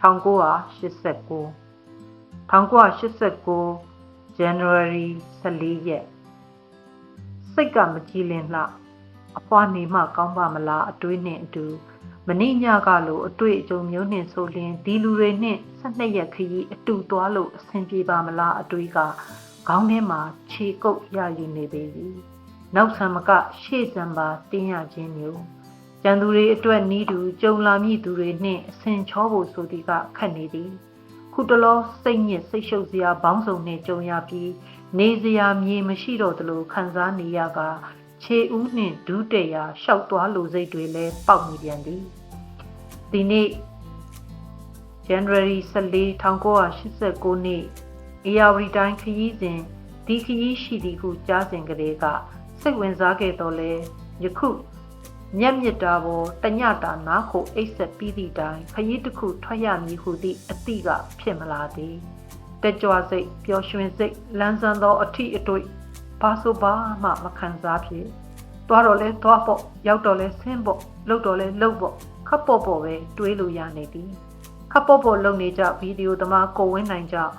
1989 1989 January 14ရက်စိတ်ကမကြည်လင်လှအဖွားနေမှကောင်းပါမလားအတွေးနှင့်အတူမနေ့ညကလိုအတွေ့အကြုံမျိုးနှင့်ဆိုလျင်ဒီလူတွေနှင့်12ရက်ခရီးအတူသွားလို့အဆင်ပြေပါမလားအတွေးကခေါင်းထဲမှာခြေကုပ်ရယူနေပေပြီနောက်ဆံမကရှေ့ဆံပါတင်းရခြင်းမျိုး ကြံသူတွေအတွက်နီးတူကြုံလာမည့်သူတွေနှင့်အဆင်ချောဖို့ဆိုသည်ကခက်နေသည်ခုတလောစိတ်ညစ်စိတ်ရှုပ်စရာဘောင်းစုံနှင့်ကြုံရပြီးနေစရာမြေမရှိတော့သလိုခံစားနေရကခြေဦးနှင့်ဒူးတရာရှောက်သွားလိုစိတ်တွေလည်းပေါက်နေပြန်သည်ဒီနေ့ January 14 1989နေ့အေယာဝတီတိုင်းခရီးစဉ်ဒီခရီးရှိသည်ဟုကြားစဉ်ကလေးကစိတ်ဝင်စားခဲ့တော့လဲယခု မျက်မြစ်တာပေါ်တညတာနားခုအိတ်ဆက်ပြီးသည့်တိုင်ခရီးတစ်ခုထွက်ရမည်ဟုသည့်အသည့်ကဖြစ်မလာသည်တက်ကြွစိတ်ပျော်ရွှင်စိတ်လန်းဆန်းသောအထီးအတွေ့ဘာဆိုဘာမှမခံစားဖြစ်သွားတော့လဲသွားပေါ့ရောက်တော့လဲဆင်းပေါ့လှုပ်တော့လဲလှုပ်ပေါ့ခပ်ပေါ့ပေါ့ပဲတွေးလို့ရနေသည်ခပ်ပေါ့ပေါ့လုပ်နေကြဗီဒီယိုသမားကိုဝင်းနိုင်ကြောင့်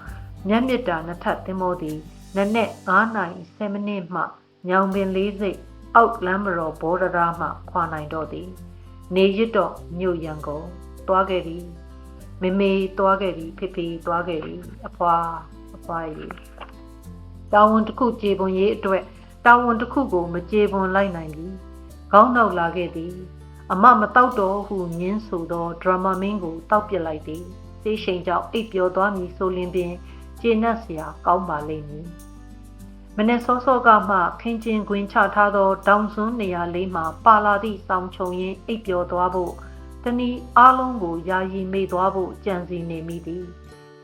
မျက်မြစ်တာနှစ်ထပ်သင်္ဘောသည်နက်နက်9နာရီ10မိနစ်မှညောင်ပင်လေးစိတ် အောက်လမ်းမတော်ဘောဒရာမှခွာနိုင်တော့သည် နေရစ်တော့မြို့ရန်ကုန်သွားခဲ့သည်မေမေသွားခဲ့သည်ဖေဖေသွားခဲ့သည်အဖွာအဖွာကြီးတာဝန်တစ်ခုကြေပွန်ရေးအတွက်တာဝန်တစ်ခုကိုမကြေပွန်လိုက်နိုင်ပြီခေါင်းနောက်လာခဲ့သည် အမမတောက်တော့ဟုညင်းဆိုသောဒရမာမင်းကိုတောက်ပစ်လိုက်သည်သိရှိန်ကြောင့်အိပ်ပျော်သွားမည်ဆိုလင်းပင်ကျေနပ်စရာကောင်းပါလိမ့်မည် မနေ့စောစောကမှခင်းကျင်ခွင်ချထားသောတောင်စွန်းနေရာလေးမှာပါလာသည့်စောင်းချုံရင်းအိပ်ပျော်သွားဖို့တနည်းအားလုံးကိုယာယီမေ့သွားဖို့ကြံစီနေမိသည်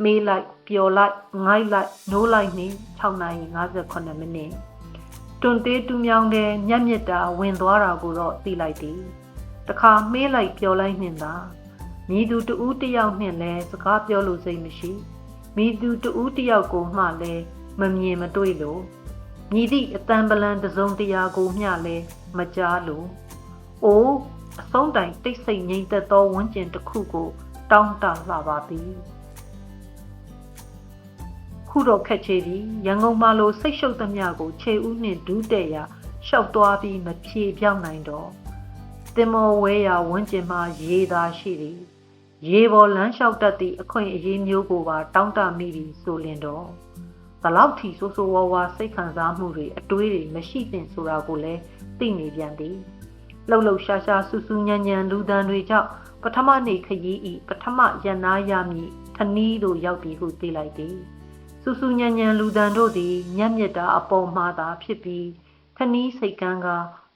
မေးလိုက်ပျော်လိုက်ငိုက်လိုက်နိုးလိုက်နှင့်6နာရီ58မိနစ်တွန်သေးတူးမြောင်းတဲ့ညက်မြစ်တာဝင်သွားတာကိုတော့သိလိုက်သည်တခါမေးလိုက်ပျော်လိုက်နှင့်သာမြည်သူတဦးတယောက်နှင့်လဲစကားပြောလို့စိတ်မရှိမိသူတဦးတယောက်ကိုမှလည်းမမြင်မတွေ့လို့ မြည်သည့်အတန်ပလန်တစုံတရာကိုမျှလည်းမကြားလို့အိုးအဆုံးတိုင်တိတ်ဆိတ်ငြိမ်သက်သောဝန်းကျင်တစ်ခုကို တောင်းတလာပါသည်ခုတော့ခက်ချေပြီရန်ကုန်မှာလိုစိတ်ရှုပ်သမျှကိုခြေဦးနှင့်ဒူးတဲ့ရာရှောက်သွားပြီးမဖြေပြောင်းနိုင်တော့တင်မော်ဝဲရာဝန်းကျင်မှာရေသာရှိသည်ရေပေါ်လမ်းလျှောက်တတ်သည့်အခွင့်အရေးမျိုးကိုပါတောင်းတမိပြီးဆိုလင်တော့ ဘလောက်ထီဆိုးဆိုးဝါးဝါစိတ်ခံစားမှုတွေအတွေးတွေမရှိသင့်ဆိုတာကိုလည်းသိနေပြန်သည်လှုပ်လှုပ်ရှားရှားဆူဆူညံညံလူတန်တွေကြောင့်ပထမနေ့ခရီးဤပထမရန်နာရမည်ထနီးတို့ရောက်ပြီဟုသိလိုက်သည်ဆူဆူညံညံလူတန်တို့သည်ညက်မြက်တာအပေါ်မှာသာဖြစ်ပြီးထနီးစိတ်ကန်းက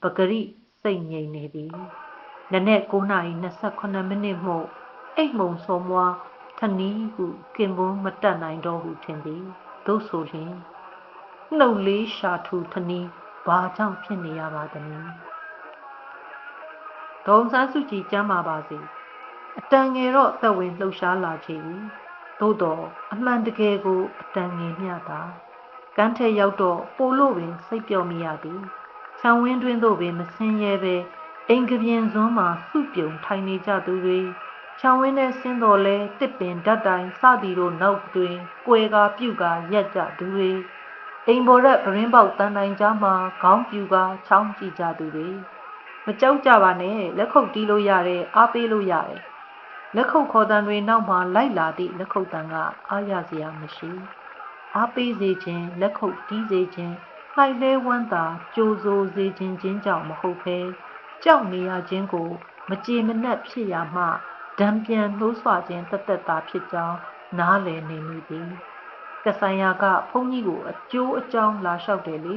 ပဂရိစိတ်ငြိမ်နေသည်နနက်9:28မိနစ်မှအိတ်မုံစောမွားထနီးဟုကင်ပွန်းမတက်နိုင်တော့ဟုထင်သည် သို့ဆိုရင်နှုတ်လေးရှာထူထနီးဘာကြောင့်ဖြစ်နေရပါသနည်းဒေါန်ဆန်းစုကြည်ကျမ်းမာပါစေအတန်ငယ်တော့သက်ဝင်လှုပ်ရှားလာချေပြီသို့တော့အမှန်တကယ်ကိုအတန်ငယ်မျှတာကန်းထဲရောက်တော့ပိုလို့ပင်စိတ်ပျော်မိရသည်ဆံဝင်းတွင်သို့ပင်မဆင်းရဲပဲအိမ်ကပြင်းစွန်းမှာစုပြုံထိုင်နေကြသူတွေ ချောင်းဝင်းနဲ့ဆင်းတော်လဲတစ်ပင်ဓာတ်တိုင်စသည်တို့နောက်တွင်ကွယ်ကာပြုကာရက်ကြသူတွေအိမ်ပေါ်ရက်ပရင်းပေါက်တန်တိုင်ကြားမှာခေါင်းပြူကာချောင်းကြည့်ကြသူတွေမကြောက်ကြပါနဲ့လက်ခုပ်တီးလို့ရတယ်အားပေးလို့ရတယ်လက်ခုပ်ခေါ်တန်တွေနောက်မှာလိုက်လာသည့်လက်ခုပ်တန်ကအားရစရာမရှိအားပေးစေခြင်းလက်ခုပ်တီးစေခြင်းလှိုက်လဲဝမ်းသာကြိုးစိုးစေခြင်းချင်းကြောင့်မဟုတ်ဘဲကြောက်နေရခြင်းကို မကြေမနက်ဖြစ်ရမှ ဒံပြန်နှိုးဆွခြင်းတသက်တာဖြစ်ကြောင်းနားလည်နေမိသည်ကဆိုင်ယာကဘုန်းကြီးကိုအကျိုးအကြောင်းလာလျှောက်တယ်လေ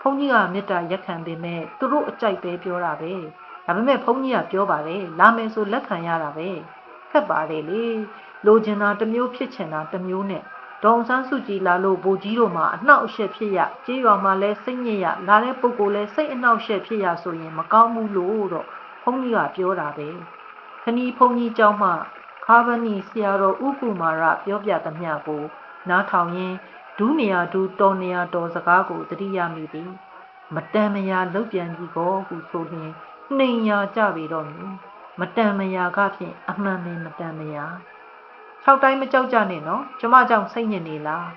ဘုန်းကြီးကမေတ္တာရက်ခံပေမဲ့သူတို့အကြိုက်ပဲပြောတာပဲဒါပေမဲ့ဘုန်းကြီးကပြောပါတယ်လာမယ်ဆိုလက်ခံရတာပဲခက်ပါတယ်လေလိုချင်တာတစ်မျိုးဖြစ်ချင်တာတစ်မျိုးနဲ့ဒေါန်ဆန်းစုကြည်လာလို့ဗိုလ်ကြီးတို့မှာအနှောက်အယှက်ဖြစ်ရကြေးရွာမှာလဲစိတ်ညစ်ရလာတဲ့ပုဂ္ဂိုလ်လဲစိတ်အနှောက်အယှက်ဖြစ်ရဆိုရင်မကောင်းဘူးလို့တော့ဘုန်းကြီးကပြောတာပဲ ခဏီဘုံကြီးကျောင်းမှခါဗနီဆရာတော်ဥကုမာရပြောပြသမျှကို နားထောင်ရင်းဒူးနေရာဒူးတော်နေရာတော်စကားကိုတတိယမိသည်မတန်မရာလောက်ပြန်ကြီးကောဟုဆိုလျင်နှိမ်ရာကြပြီတော့မူမတန်မရာကဖြင့်အမှန်ပင်မတန်မရာ၆တိုင်းမကြောက်ကြနဲ့နော်ကျမကြောင့်စိတ်ညစ်နေလား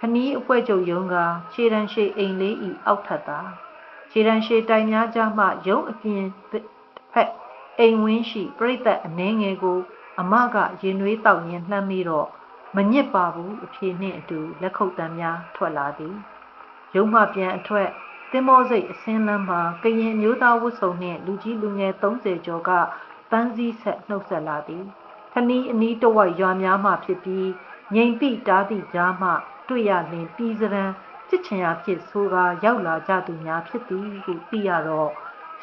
ခဏီးအဖွဲချုပ်ယုံကခြေတန်းရှိအိမ်လေးဤအောက်ထပ်သာခြေတန်းရှိတိုင်များကြမှယုံအပြင်ဖက် အိမ်ဝင်းရှိပြိသက်အနှဲငယ်ကို အမကရင်နွေးတောက်ရင်လှမ်းပြီးတော့မညစ်ပါဘူးအဖြေနှင့်အတူလက်ခုပ်တမ်းများထွက်လာသည်ရုံမှပြန်အထွက်တင်မောစိတ်အစင်းလမ်းမှာကရင်မျိုးသားဝတ်စုံနှင့်လူကြီးလူငယ်30ကျော်ကပန်းစည်းဆက်နှုတ်ဆက်လာသည်ခနီးအနီးတဝိုက်ရွာများမှဖြစ်ပြီးငိမ်ပိတားသည့်ကြားမှ တွေ့ရလင်ပြီးစရန်ချစ်ချင်ရာဖြစ်ဆိုကာရောက်လာကြသူများဖြစ်သည်ဟုသိရတော့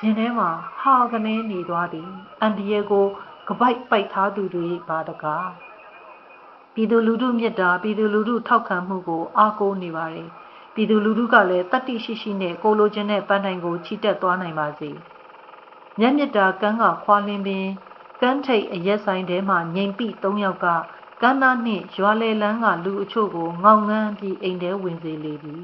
ရင်ထဲမှာဟာကနေနေသွားသည်အန်ဒီယေကိုကပိုက်ပိုက်ထားသူတွေပါတကားပြည်သူလူထုမြတ်တာပြည်သူလူထုထောက်ခံမှုကိုအားကိုးနေပါတယ်ပြည်သူလူထုကလည်းတတိရှိရှိနဲ့ကိုလိုချင်တဲ့ပန်းတိုင်ကိုချီတက်သွားနိုင်ပါစေမျက်မြတ်တာကန်းကခွာလင်းပင်ကန်းထိတ်အရက်ဆိုင်ထဲမှာငိမ်ပိ၃ယောက်ကကန်းနာနှင့်ရွာလေလန်းကလူအချို့ကိုငေါငန်းပြီးအိမ်ထဲဝင်စေလေပြီ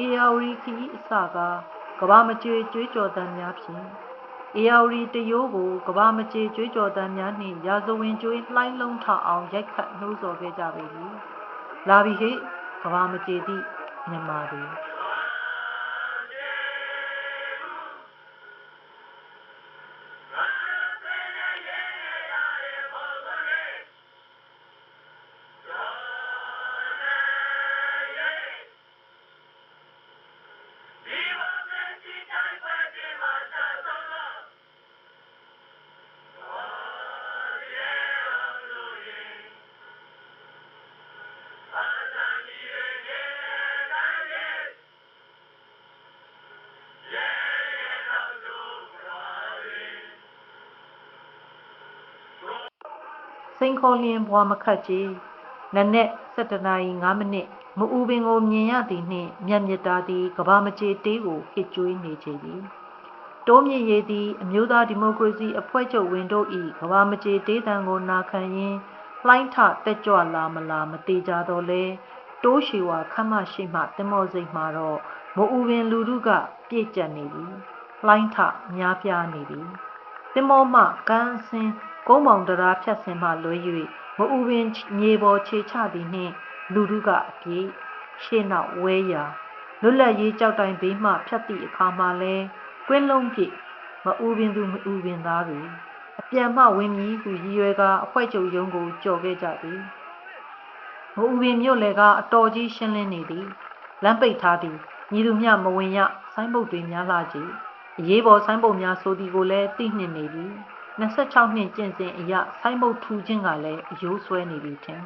အေယာဝတီခီးအစကကဘာမကြေကျွေးကြော်တမ်းများဖြင့်အေယာဝတီတရိုးကိုကဘာမကြေကျွေးကြော်တမ်းများနှင့်ရာဇဝင်ကျွေးလှိုင်းလုံးထအောင်ရိုက်ခတ်နှိုးဆော်ခဲ့ကြပေသည်လာပြီဟိကဘာမကြေသည့်မြမာသ စိန်ခေါ်လျင်ဘွာမခတ်ကြီးနနက်7နာရီ5မိနစ်မအူပင်ကိုမြင်ရသည်နှင့်မြတ်မြတ်သားသည်ကဘာမကြေတေးကိုဟစ်ကြွေးနေချေသည်တိုးမြင့်ရည်သည်အမျိုးသားဒီမိုကရေစီအဖွဲ့ချုပ်ဝင်တို့၏ကဘာမကြေတေးတံကိုနာခံရင်းလှိုင်းထတက်ကြွလာမလားမတေကြတော့လဲတိုးရှည်ဝါခမ်းမရှိမှတင်မောစိတ်မှာတော့မအူပင်လူတို့ကပြည့်ကျက်နေပြီလှိုင်းထများပြားနေပြီတင်မောမှကန်းစင်း ကုန်းမောင်တရားဖြတ်စင်မှလွဲ၍မအူပင်မြေပေါ်ခြေချသည်နှင့် လူတို့ကအပြည့်ရှေ့နောက်ဝဲရာလွတ်လပ်ရေးကြောက်တိုင်ဘေးမှဖြတ်သည့်အခါမှလဲကွင်းလုံးပြည့်မအူပင်သူမအူပင်သားတွေအပြန်မှဝင်မည်ဟုရည်ရွယ်ကအဖွဲချုပ်ယုံကိုကြော်ခဲ့ကြသည်မအူပင်မြို့လေကအတော်ကြီးရှင်းလင်းနေသည်လမ်းပိတ်ထားသည်ညီသူမျှမဝင်ရဆိုင်းဘုတ်တွေများလာကြည်အရေးပေါ်ဆိုင်းဘုတ်များဆိုသည်ကိုလည်းသိနှင်နေပြီ 26နှစ်ကျင့်စဉ်အရဆိုင်းဘုတ်ထူခြင်းကလည်းအယိုးဆွဲနေပြီထင်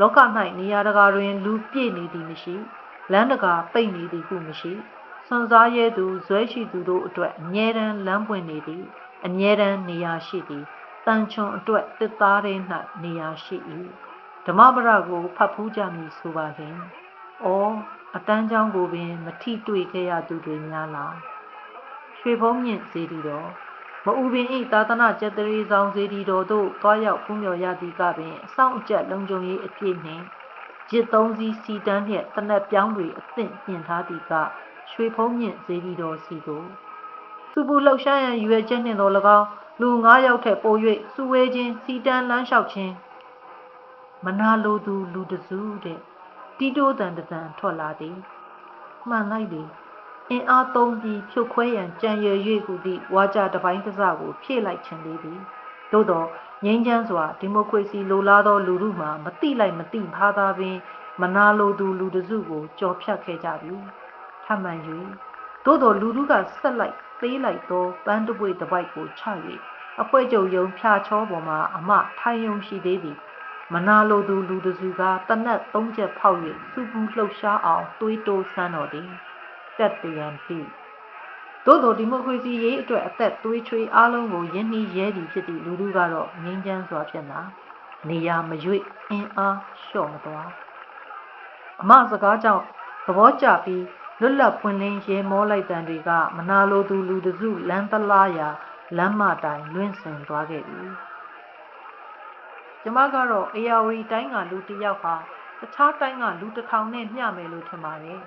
လောက၌နေရာတကာတွင် လူပြည့်နေသည်မရှိလမ်းတကာပိတ်နေသည်ဟုမရှိစွန်စားရဲသူဇွဲရှိသူတို့အတွက်အမြဲတမ်းလမ်းပွင့်နေသည်အမြဲတမ်းနေရာရှိသည်တန်ချွန်အတွက်တစ်သားရင်း၌နေရာရှိ၏ဓမ္မပဒကိုဖတ်ဖူးကြမည်ဆိုပါခင်။အော်အတန်းချောင်းကိုပင် မထိတွေ့ခဲ့ရသူတွေများလား။ရွှေဘုံမြင့်စေတီတော် မအူပင်ဤသာသနာကျက်တရီဆောင်စေတီတော်သို့တွားရောက်ဖူးမြော်ရသည်ကပင်အဆောင်အကျက်လုံခြုံရေးအပြည့်နှင့်ဂျစ်သုံးစီးစီတန်းနှင့်တနက်ပြောင်းတွေအသင့်ပြင်ထားသည်ကရွှေဖုံးမြင့်စေတီတော်စီကိုသူပူလှုပ်ရှားရန်ရွယ်ချက်နှင့်တော်၎င်းလူ9ယောက်ထက်ပို၍စုဝေးခြင်းစီတန်းလမ်းလျှောက်ခြင်းမနာလိုသူလူတစုတဲ့တီတိုးတန်တန်ထွက်လာသည်မှန်လိုက်သည် အင်အားသုံးပြီးဖြုတ်ခွဲရန်ကြံရွယ်၍ဟူသည့်ဝါကြတစ်ပိုင်းတစ်စကိုဖြည့်လိုက်ခြင်းလေးသည်သို့သောငြိမ်းချမ်းစွာဒီမိုကရေစီလိုလားသောလူထုမှာမတိလိုက်မတိဖားသားပင် မနာလိုသူလူတစုကိုကြော်ဖြတ်ခဲ့ကြပြီထမှန်၍သို့သောလူထုကဆက်လိုက်သေးလိုက်သောပန်းတပွေတစ်ပိုက်ကိုချ၍အဖွဲကြုံယုံဖြာချောပေါ်မှာအမထိုင်ယုံရှိသေးသည်မမနာလိုသူလူတစုကတနက်သုံးချက်ဖောက်၍စူပူလှုပ်ရှားအောင်တွေးတိုးဆန်းတော်သည် တက်တရန်ပြီသို့သောဒီမိုကရေစီရေးအတွက်အသက်သွေးချွေးအားလုံးကိုယင်းနှီးရဲသည်ဖြစ်သည့်လူထုကတော့ငြိမ်းချမ်းစွာဖြစ်နာနေရာမရွေ့အင်းအားလျှော့မသွားအမစကားကြောင့်သဘောကျပြီးလွတ်လပ်ပွင့်လင်းရဲမောလိုက်တန်တွေကမနာလိုသူလူတစုလမ်းတလားရာလမ်းမတိုင်လွင့်စင်သွားခဲ့ပြီကျမကတော့အေယာဝတီတိုင်းကလူတစ်ယောက်ဟာတခြားတိုင်းကလူတစ်ထောင်နဲ့မျှမယ်လို့ထင်ပါတယ်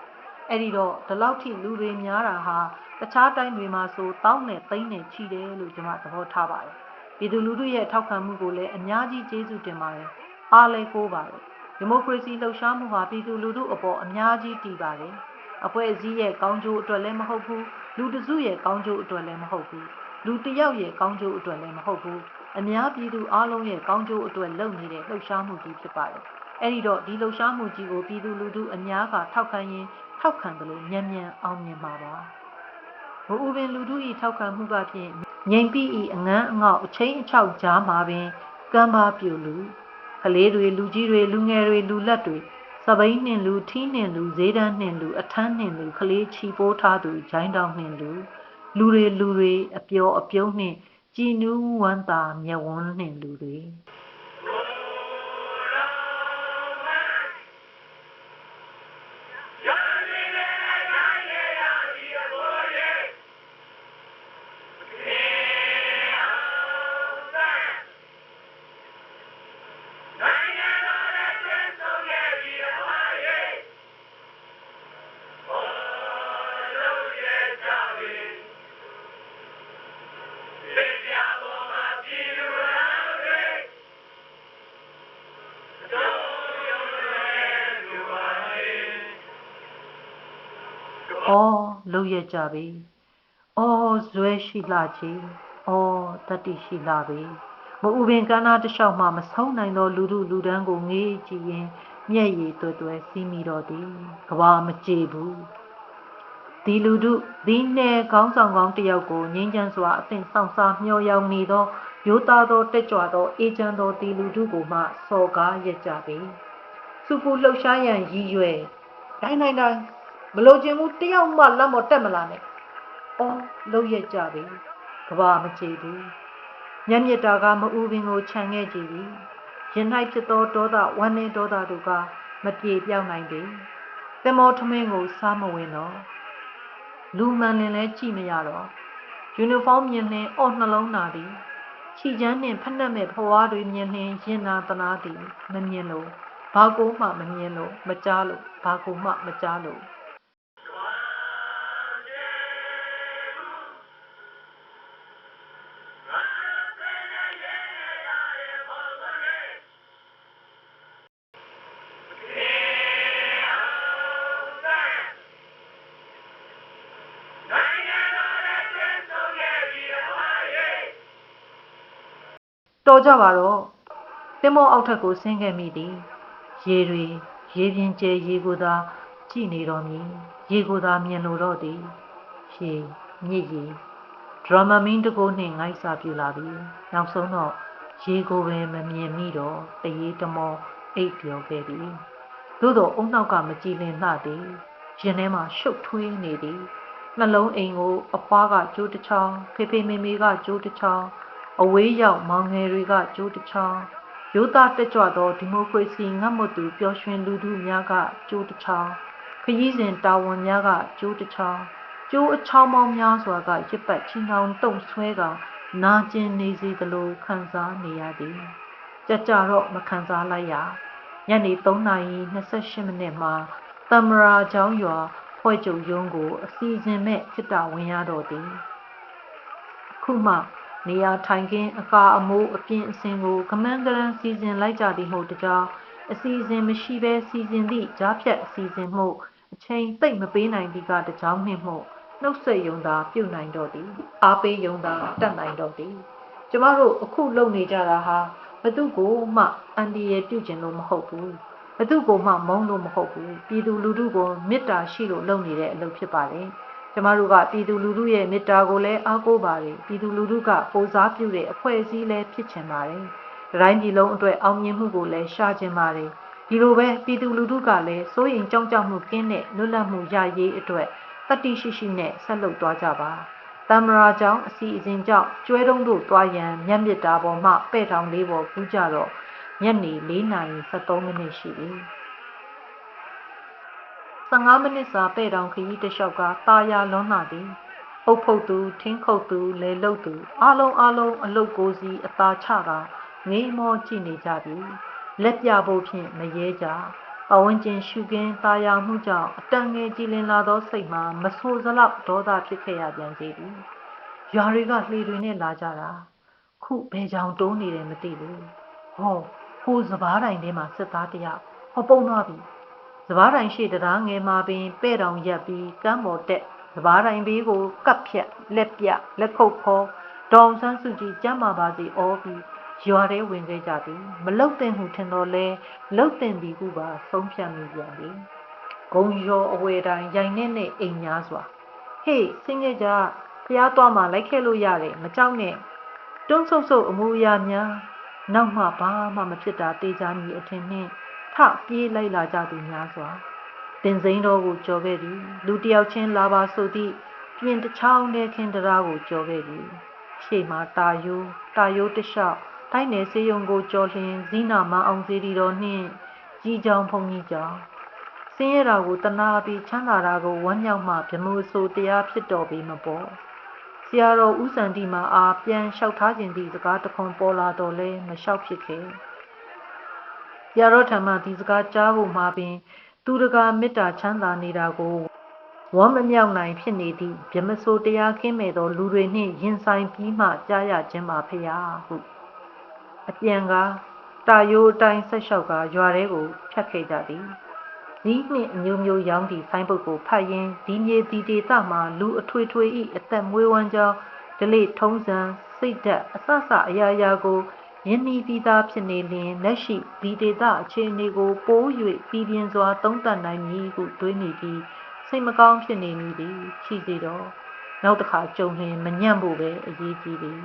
အဲ့ဒီတော့ဒီလောက်ထိလူတွေများတာဟာတခြားတိုင်းတွေမှာဆိုတောင်းနဲ့သိန်းနဲ့ချီတယ်လို့ကျမသဘောထားပါတယ်ပြည်သူလူထုရဲ့ထောက်ခံမှုကိုလည်းအများကြီးကျေးဇူးတင်ပါတယ်အားလည်းကိုးပါတယ်ဒီမိုကရေစီလှုပ်ရှားမှုဟာပြည်သူလူထုအပေါ်အများကြီးတည်ပါတယ်အဖွဲ့အစည်းရဲ့ကောင်းကျိုးအတွက်လည်းမဟုတ်ဘူးလူတစုရဲ့ကောင်းကျိုးအတွက်လည်းမဟုတ်ဘူးလူတစ်ယောက်ရဲ့ကောင်းကျိုးအတွက်လည်းမဟုတ်ဘူးအများပြည်သူအားလုံးရဲ့ကောင်းကျိုးအတွက်လုပ်နေတဲ့လှုပ်ရှားမှုကြီးဖြစ်ပါတယ်အဲ့ဒီတော့ဒီလှုပ်ရှားမှုကြီးကိုပြည်သူလူထုအများကထောက်ခံရင် ထောက်ခံတယ်လို့မြန်မြန်အောင်မြင်ပါပါဘိုးဦးပင်လူထု၏ထောက်ခံမှုကဖြင့်ငြိမ်ပိ၏အငန်းအငေါက်အချင်းအချောက်ကြားမှာပင်ကမ်းပါပြူလူကလေးတွေလူကြီးတွေလူငယ်တွေလူလက်တွေစပိန်နှင့်လူထီးနှင့်လူဈေးတန်းနှင့်လူအထမ်းနှင့်လူကလေးချီပိုးထားသူဂျိုင်းတောင်နှင့်လူလူတွေလူတွေအပျော်အပြုံးနှင့်ကြည်နူးဝမ်းသာမျက်ဝန်းနှင့်လူတွေ။ လှုပ်ရကြပြီ။အော်ဇွဲရှိလာကြီး။အော်တတိရှိလာပြီ။မဥပင်ကန်းနာတစ်လျှောက်မှမဆုံးနိုင်သောလူထုလူတန်းကိုငေးကြည့်ရင်မျက်ရည်သွဲသွဲစီးမိတော့သည်။ကဘာမကြေဘူး။ဒီလူထုဒီနယ်ကောင်းဆောင်ကောင်းတယောက်ကိုငင်းချမ်းစွာအသင်ဆောင်စားမျှော်ရောက်နေသောရိုးသားသောတက်ကြွသောအေဂျင့်သောဒီလူထုကိုမှစော်ကားရကြပြီ။စုပူလှုပ်ရှားရန်ရည်ရွယ်တိုင်းတိုင်းတိုင်း မလို့ခြင်းဘူးတယောက်မှလက်မတက်မလာနဲ့။အော်လှုပ်ရကြပြီ။ကဘာမချေဘူး။ညံ့မြစ်တာကမအူပင်ကိုခြံခဲ့ကြည့်ပြီ။ရင်၌ဖြစ်သောဒေါသဝမ်းနည်းဒေါသတို့ကမပြေပြောင်းနိုင်ပြီ။တမောထမင်းကိုစားမဝင်တော့လူမှန်လင်လဲကြည့်မရတော့ယူနီဖောင်းမြင်လင်းအော့နှလုံးနာသည်ခြိချမ်းနှင့်ဖက်နှက်မဲ့ဖွားတွေမြင်လင်းရင်နာတနာသည်မမြင်လို့ဘာကိုမှမမြင်လို့မကြားလို့ဘာကိုမှမကြားလို့ ကြပါတော့တင်မောအောက်ထက်ကိုဆင်းခဲ့မိသည်ရေတွေရေပြင်ကျဲရေကိုသာကြည့်နေတော်မူရေကိုသာမြင်လို့တော့သည်ရေမြစ်ရေဒရမမင်းတကိုးနှင့်ငိုက်စာပြူလာပြီနောက်ဆုံးတော့ရေကိုပဲမမြင်မိတော့တရေတမောအိပ်ပျော်ခဲ့သည်သို့တော့အုံနောက်ကမကြည်လင်လှသည်ရင်ထဲမှာရှုပ်ထွေးနေသည်နှလုံးအိမ်ကိုအဖွားကကျိုးတစ်ချောင်းဖေဖေမေမေကကျိုးတစ်ချောင်း အဝေးရောက်မောင်ငယ်တွေကကျိုးတစ်ချောင်းရိုးသားတက်ကြွသောဒီမိုကရေစီငတ်မွတ်သူပျော်ရွှင်လူထုများကကျိုးတစ်ချောင်းခရီးစဉ်တာဝန်များကကျိုးတစ်ချောင်းကျိုးအချောင်းပေါင်းများစွာကရစ်ပတ်ချင်းအောင်တုံဆွဲကနာကျင်နေစေသလိုခံစားနေရသည်ကြကြတော့မခံစားလိုက်ရညနေ3:28မိနစ်မှာတမရာချောင်းရွာဖွဲ့ချုပ်ရုံးကိုအစီအစဉ်မဲ့ဖြစ်တာဝင်ရတော့သည်ခုမှ နေရာထိုင်ခင်းအကာအမိုးအပြင်အစင်ကိုကမန်းကရန်စီစဉ်လိုက်ကြသည်မို့တကြောင်အစီအစဉ်မရှိဘဲစီစဉ်သည့်ကြားဖြတ်အစီအစဉ်မှုအချိန်သိမ့်မပေးနိုင်သည့်ကတကြောင်နှင့်မှုနှုတ်ဆက်ယုံသာပြုတ်နိုင်တော့သည်အားပေးယုံသာတတ်နိုင်တော့သည်ကျမတို့အခုလုပ်နေကြတာဟာဘသူကိုမှအန်ဒီရဲ့ပြုကျင်လို့မဟုတ်ဘူးဘသူကိုမှမုန်းလို့မဟုတ်ဘူးပြည်သူလူထုကိုမေတ္တာရှိလို့လုပ်နေတဲ့အလုပ်ဖြစ်ပါတယ် ကျမတို့ကပြည်သူလူထုရဲ့မေတ္တာကိုလည်းအားကိုးပါတယ်ပြည်သူလူထုကပုံစားပြုတဲ့အဖွဲ့အစည်းလည်းဖြစ်ချင်ပါတယ်ဘတိုင်းပြည်လုံးအတွက်အောင်မြင်မှုကိုလည်းရှာခြင်းပါတယ်ဒီလိုပဲပြည်သူလူထုကလည်းစိုးရင်ကြောက်ကြောက်မှုကင်းတဲ့လွတ်လပ်မှုရရေးအတွက်တတိရှိရှိနဲ့ဆက်လုပ်သွားကြပါတမရာကြောင့်အစီအစဉ်ကြောင့်ကျွဲတုံးတို့တွားရန်မျက်မြစ်တာပေါ်မှပဲ့ထောင်လေးပေါ်ကူးကြတော့ညနေ၄နာရီ73မိနစ်ရှိပြီ 15မိနစ်စာပဲ့တောင်ခရီးတစ်လျှောက်ကတာယာလွန်လာသည်အုပ်ဖုတ်သူထင်းခုတ်သူလေလုတ်သူအလုံးအလုံးအလုတ်ကိုစီအသာချတာငေးမောကြည့်နေကြပြီလက်ပြဖို့ဖြင့်မရဲကြပဝန်းကျင်ရှုခင်းตาယာမှုကြောင့်အတန်ငယ်ကြည်လင်လာသောစိတ်မှာမဆိုးစလောက်ဒေါသဖြစ်ခဲ့ရပြန်စေသည်ရွာတွေကလှေတွေနဲ့လာကြတာခုဘယ်ကြောင်တုံးနေတယ်မသိဘူးဟောဟိုစပားတိုင်ထဲမှာစစ်သားတယောက်ဟောပုံသွားပြီ စပားတိုင်ရှိတရားငယ်မှာပင်ပဲ့တောင်ရက်ပြီးကမ်းပေါ်တက်စပားတိုင်ဘေးကိုကပ်ဖြတ်လက်ပြလက်ခုပ်ဖော်ဒေါန်ဆန်းစုကြည်ကျမ်းမာပါစေအောပြီးရွာထဲဝင်ခဲ့ကြသည်မလုတ်တင်ဟုထင်တော်လဲလုတ်တင်သည်ဟုပါဆုံးဖြတ်မိပြန်သည်ဂုံရောအဝယ်တိုင်းရိုင်နဲ့နဲ့အိမ်များစွာဟေးဆင်းခဲ့ကြဖျားသွားမှလိုက်ခဲ့လို့ရတယ်မကြောက်နဲ့တွန်းဆုပ်ဆုပ်အမူအရာများနောက်မှဘာမှမဖြစ်တာတေးချာမည်အထင်နှင့် ထပြေးလိုက်လာကြသူများစွာတင်စိမ့်တော်ကိုကြော်ခဲ့သည်လူတယောက်ချင်းလာပါဆိုသည့်ပြင်တစ်ချောင်းနဲ့ခင်းတရားကိုကြော်ခဲ့သည်ရှေ့မှာတာယိုးတာယိုးတလျှောက်တိုင်းနယ်စေယုံကိုကြော်လျင်ဇီနာမအောင်စီရီတော်နှင့်ကြီးကြောင်ဖုန်ကြီးကြောင်ဆင်းရဲတာကိုတနာပြီးချမ်းသာတာကိုဝမ်းမြောက်မှဗမှုဆိုတရားဖြစ်တော်ပြီမပေါ်ဆရာတော်ဦးစံတီမှာအာပြန်လျှောက်ထားခြင်းသည့်စကားတခွန်ပေါ်လာတော့လဲမလျှောက်ဖြစ်ခဲ့ဆ ရာတော်ထံမှဒီစကားကြားဖို့မှာပင် သူတကာမေတ္တာချမ်းသာနေတာကိုဝမ်းမမြောက်နိုင်ဖြစ်နေသည့်ဗြမဆိုတရားခင်းမဲ့သော လူတွေနှင့်ရင်ဆိုင်ပြီးမှကြားရခြင်းပါဖရာဟုအပြန်ကတာယိုးအတိုင်းဆက်လျှောက်ကရွာထဲကိုဖြတ်ခဲ့ကြသည်ဒီနှင့်အမျိုးမျိုးရောင်းသည့်ဆိုင်းပုတ်ကိုဖတ်ရင်းဒီမြေဒီဒေသမှာလူအထွေထွေဤအသက်မွေးဝမ်းကြောင်းဒလိထုံးစံစိတ်ဓာတ်အဆဆအရာရာကို ယင်းဤပြီးသားဖြစ်နေလျင်လက်ရှိဒီဒေသအခြေအနေကိုပိုး၍ပြည်ပြင်းစွာသုံးသပ်နိုင်မည်ဟုတွေးမိပြီးစိတ်မကောင်းဖြစ်နေမိသည်ရှိစေတော့နောက်တစ်ခါကြုံလျင်မညံ့ဖို့ပဲအရေးကြီးသည်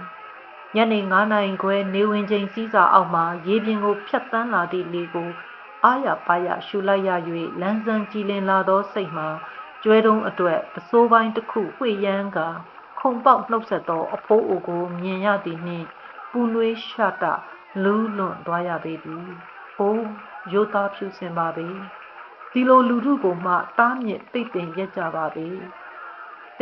ညနေ9နာရီခွဲနေဝင်ချိန်စီးစာအောက်မှရေပြင်ကိုဖြတ်တန်းလာသည့်လေကိုအာရပါရရှူလိုက်ရ၍လန်းဆန်းကြည်လင်လာသောစိတ်မှာကျွဲတုံးအတွက်ပစိုးပိုင်းတစ်ခုဝှေ့ရမ်းကခုံပေါက်နှုတ်ဆက်သောအဖိုးအိုကိုမြင်ရသည်နှင့် ပူနွေးရှတာလူးလွန်သွားရပေသည်။အိုးရိုးသားဖြူစင်ပါပေ။ဒီလိုလူထုကိုမှတားမြစ်တိတ်တင်ရက်ကြပါပေ။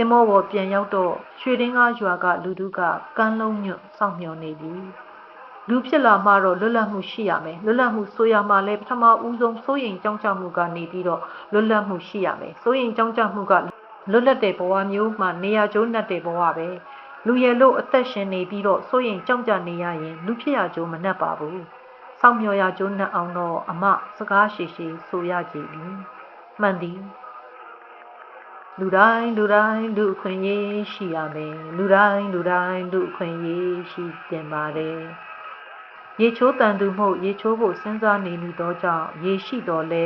တင်မောပေါ်ပြန်ရောက်တော့ရွှေတင်းကားရွာကလူထုကကမ်းလုံးညွတ်စောင့်မျှော်နေပြီလူဖြစ်လာမှတော့လွတ်လပ်မှုရှိရမယ်လွတ်လပ်မှုဆိုရမှလည်းပထမဦးဆုံးစိုးရိမ်ကြောင်းကြမှုကနေပြီးတော့လွတ်လပ်မှုရှိရမယ်စိုးရိမ်ကြောင်းကြမှုကလွတ်လပ်တဲ့ဘဝမျိုးမှနေရာကျိုးနှက်တဲ့ဘဝပဲ လူရလို့အသက်ရှင်နေပြီးတော့စိုးရိမ်ကြောင်းကြနေရရင်လူဖြစ်ရကျိုးမနှက်ပါဘူးစောင့်မျှော်ရကျိုးနှက်အောင်တော့အမစကားရှိရှိဆိုရကြည်ပြီမှန်သည်လူတိုင်းလူတိုင်းလူအခွင့်အရေးရှိရမယ်လူတိုင်းလူတိုင်းလူအခွင့်အရေးရှိတင်ပါတယ်ရေချိုးတန်သူမှုရေချိုးဖို့စဉ်းစားနေမိသောကြောင့်ရေရှိတော်လဲ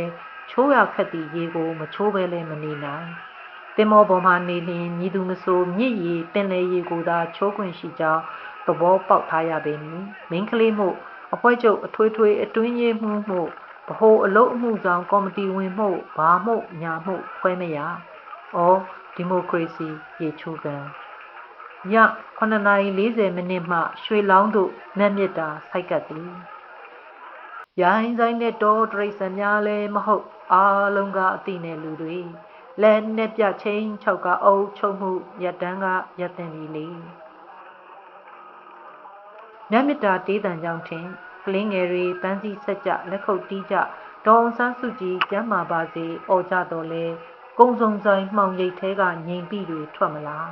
ချိုးရခက်သည့်ရေကို မချိုးဘဲလဲမနေနိုင် တင်မောပေါ်မှာနေလျင်မြည်သူမဆိုမြစ်ရီပင်လေရီကိုသာချိုးခွင့်ရှိကြောင်းသဘောပေါက်ထားရပေမည်မင်းကလေးမှုအဖွဲချုပ်အထွေထွေအတွင်းရေးမှုမှုဗဟိုအလုတ်အမှုဆောင်ကော်မတီဝင်မှုဘာမှုညာမှုခွဲမရ။အော်ဒီမိုကရေစီရေချိုးကန်ည9:40မိနစ်မှရွှေလောင်းတို့နတ်မြစ်တာဆိုက်ကပ်သည်။ရိုင်းဆိုင်တဲ့တောတရိษံများလည်းမဟုတ် အားလုံးကအတိနဲ့လူတွေ လက်နဲ့ပြချင်း၆ကအုပ်ချုပ်မှုရက်တန်းကရက်တင်ပြီလေနတ်မြစ်တာတေးတန်ကြောင့်ထင်ကလင်းငယ်တွေပန်းစည်းဆက်ကြလက်ခုပ်တီးကြဒေါအောင်ဆန်းစုကြည်ကျမ်းမာပါစေအော်ကြတော်လဲကုံစုံဆိုင်မှောင်ရိပ်ထဲကငြိမ်ပြီတွေထွက်မလား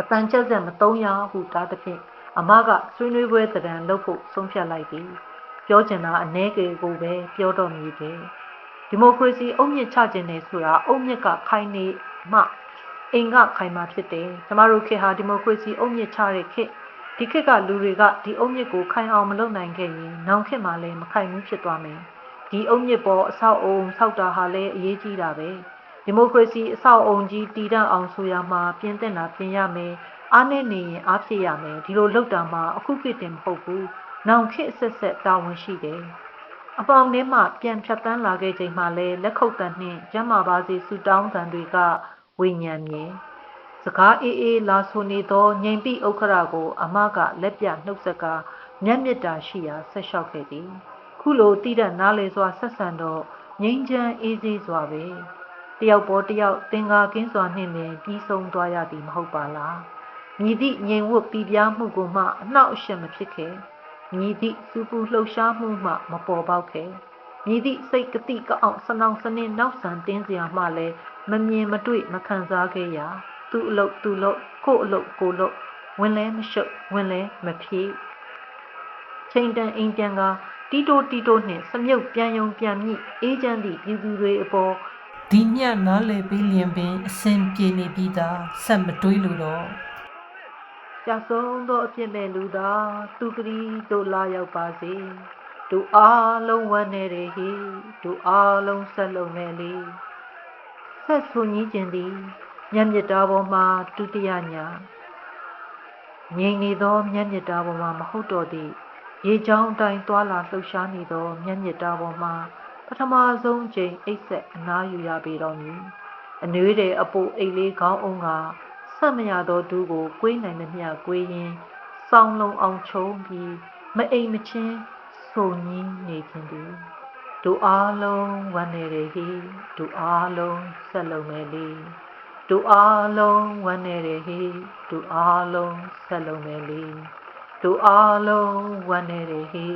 အတန်ချက်ဆက်မတုံးရဟုတားသဖြင့်အမကဆွေးနွေးပွဲတံလုပ်ဖို့ဆုံးဖြတ်လိုက်သည်ပြောချင်တာအ ਨੇ ကေကိုပဲပြောတော့မည်ပဲ ဒီမိုကရေစီအုံမြင့်ချခြင်းနဲ့ဆိုတာအုံမြင့်ကခိုင်နေမှအိမ်ကခိုင်မှာဖြစ်တယ်ကျမတို့ခေတ်ဟာဒီမိုကရေစီအုံမြင့်ချတဲ့ခေတ်ဒီခေတ်ကလူတွေကဒီအုံမြင့်ကိုခိုင်အောင်မလုပ်နိုင်ခဲ့ရင်နောင်ခေတ်မှာလည်းမခိုင်ဘူးဖြစ်သွားမယ်ဒီအုံမြင့်ပေါ်အဆောက်အုံဆောက်တာဟာလည်းအရေးကြီးတာပဲဒီမိုကရေစီအဆောက်အုံကြီးတည်တံ့အောင်ဆိုရမှာပြင်သင့်တာပြင်ရမယ်အားနဲ့နေရင်အားဖြစ်ရမယ်ဒီလိုလုပ်တာမှအခုခေတ်တင်မဟုတ်ဘူးနောင်ခေတ်ဆက်ဆက်တာဝန်ရှိတယ် အပေါင်းထဲမှပြန်ဖြတ်တန်းလာခဲ့ချိန်မှလည်းလက်ခုပ်တန်နှင့်ကျမ်းမာပါစေဆုတောင်းတန်တွေကဝိညာဉ်မြေစကားအေးအေးလာဆိုနေသောငြိမ်ပိဥက္ခရာကို အမကလက်ပြနှုတ်ဆက်ကမျက်မြစ်တာရှိရာဆက်လျှောက်ခဲ့သည်ခုလိုတိတဲ့နားလေစွာဆက်ဆံတော့ငြိမ်းချမ်းအေးစေးစွာပဲတယောက်ပေါ်တယောက်သင်္ကာကင်းစွာနှင့်ပင်ပြီးဆုံးသွားရသည်မဟုတ်ပါလားမြည်သည့်ငြိမ်ဝတ်ပြပြမှုကိုမှအနှောက်အယှက်မဖြစ်ခဲ့ မြည်သည့်စူပူလှုပ်ရှားမှုမှမပေါ်ပေါက်ခဲ့မြည်သည့်စိတ်ကတိကအောင်စနောင်စနစ်နောက်ဆန်တင်းစရာမှလည်းမမြင်မတွေ့မခံစားခဲ့ရသူ့အလုပ်သူ့လုပ်ကို့အလုပ်ကိုလုပ်ဝင်လဲမရှုပ်ဝင်လဲမဖြေချိန်တန်အိမ်ပြန်ကတီတိုတီတိုနှင့်စမြုပ်ပြန်ယုံပြန်မြင့်အေးချမ်းသည့်ပြည်သူတွေအပေါ်ဒီညနားလေပေးလျင်ပင်အစဉ်ပြေနေပြီးသားဆက်မတွေးလို့တော့ ကြဆုံးသောအဖြစ်မဲ့လူသာသူကလေးတို့လာရောက်ပါစေတို့အားလုံးဝမ်းနေတယ်ဟိတို့အားလုံးဆက်လုံးမဲ့လေဆက်ဆူညီးခြင်းသည်မျက်မြစ်တာပေါ်မှာဒုတိယညာငြိမ်နေသောမျက်မြစ်တာပေါ်မှာမဟုတ်တော့သည့်ရေချောင်းအတိုင်းသွာလာလှုပ်ရှားနေသောမျက်မြစ်တာပေါ်မှာပထမဆုံးချိန်အိတ်ဆက်အနားယူရပေတော်မူအနွေးတဲ့အပူအိတ်လေးခေါင်းအုံးက ဆက်မရသောဒူးကိုကွေးနိုင်မမျှကွေးရင်းစောင်းလုံးအောင်ချုံပြီးမအိမ်မချင်းဆိုညင်းနေခြင်းသည်တို့အားလုံးဝမ်းနေတယ်ဟိတို့အားလုံးဆက်လုံးမယ်လေတို့အားလုံးဝမ်းနေတယ်ဟိတို့အားလုံးဆက်လုံးမယ်လေတို့အားလုံးဝမ်းနေတယ်ဟိ